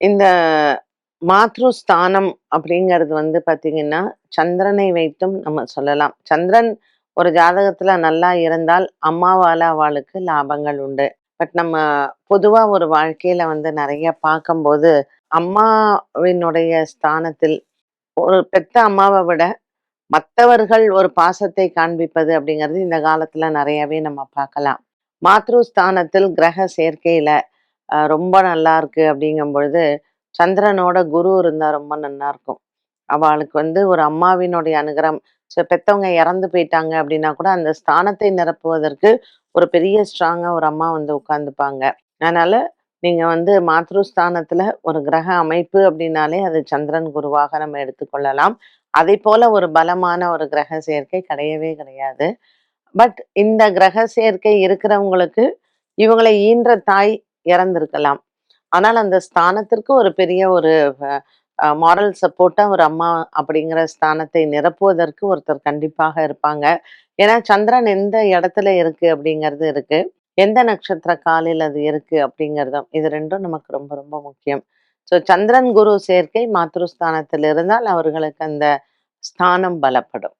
இந்த மாத்ருஸ்தானம் அப்படிங்கிறது வந்து பார்த்தீங்கன்னா, சந்திரனை வைத்தும் நம்ம சொல்லலாம். சந்திரன் ஒரு ஜாதகத்துல நல்லா இருந்தால், அம்மாவால அவளுக்கு லாபங்கள் உண்டு. பட் நம்ம பொதுவா ஒரு வாழ்க்கையில வந்து நிறைய பார்க்கும்போது, அம்மாவினுடைய ஸ்தானத்தில் ஒரு பெத்த அம்மாவை விட, மற்றவர்கள் ஒரு பாசத்தை காண்பிப்பது அப்படிங்கிறது இந்த காலத்துல நிறையவே நம்ம பார்க்கலாம். மாத்ரு ஸ்தானத்தில் கிரக சேர்க்கையில ரொம்ப நல்லா இருக்கு அப்படிங்கும் பொழுது, சந்திரனோட குரு இருந்தா ரொம்ப நல்லா இருக்கும். அவாளுக்கு வந்து ஒரு அம்மாவினுடைய அனுகிரம் ஸோ பெத்தவங்க இறந்து போயிட்டாங்க அப்படின்னா கூட, அந்த ஸ்தானத்தை நிரப்புவதற்கு ஒரு பெரிய ஸ்ட்ராங்காக ஒரு அம்மா வந்து உட்காந்துப்பாங்க அதனால நீங்க வந்து மாத்ருஸ்தானத்துல ஒரு கிரக அமைப்பு அப்படின்னாலே, அது சந்திரன், குருவாக நம்ம எடுத்துக்கொள்ளலாம். அதைப்போல ஒரு பலமான ஒரு கிரக சேர்க்கை கிடையவே கிடையாது. பட் இந்த கிரக சேர்க்கை இருக்கிறவங்களுக்கு, இவங்களை ஈன்ற தாய் இறந்திருக்கலாம். ஆனால் அந்த ஸ்தானத்திற்கு ஒரு பெரிய ஒரு மாடல் மாரல் சப்போர்ட்டா ஒரு அம்மா அப்படிங்கிற ஸ்தானத்தை நிரப்புவதற்கு ஒருத்தர் கண்டிப்பாக இருப்பாங்க. ஏன்னா சந்திரன் எந்த இடத்துல இருக்கு அப்படிங்கிறது இருக்கு. எந்த நட்சத்திர காலில் அது இருக்கு அப்படிங்கிறதும். இது ரெண்டும் நமக்கு ரொம்ப ரொம்ப முக்கியம். ஸோ சந்திரன், குரு சேர்க்கை மாத்ருஸ்தானத்தில் இருந்தால் அவர்களுக்கு அந்த ஸ்தானம் பலப்படும்.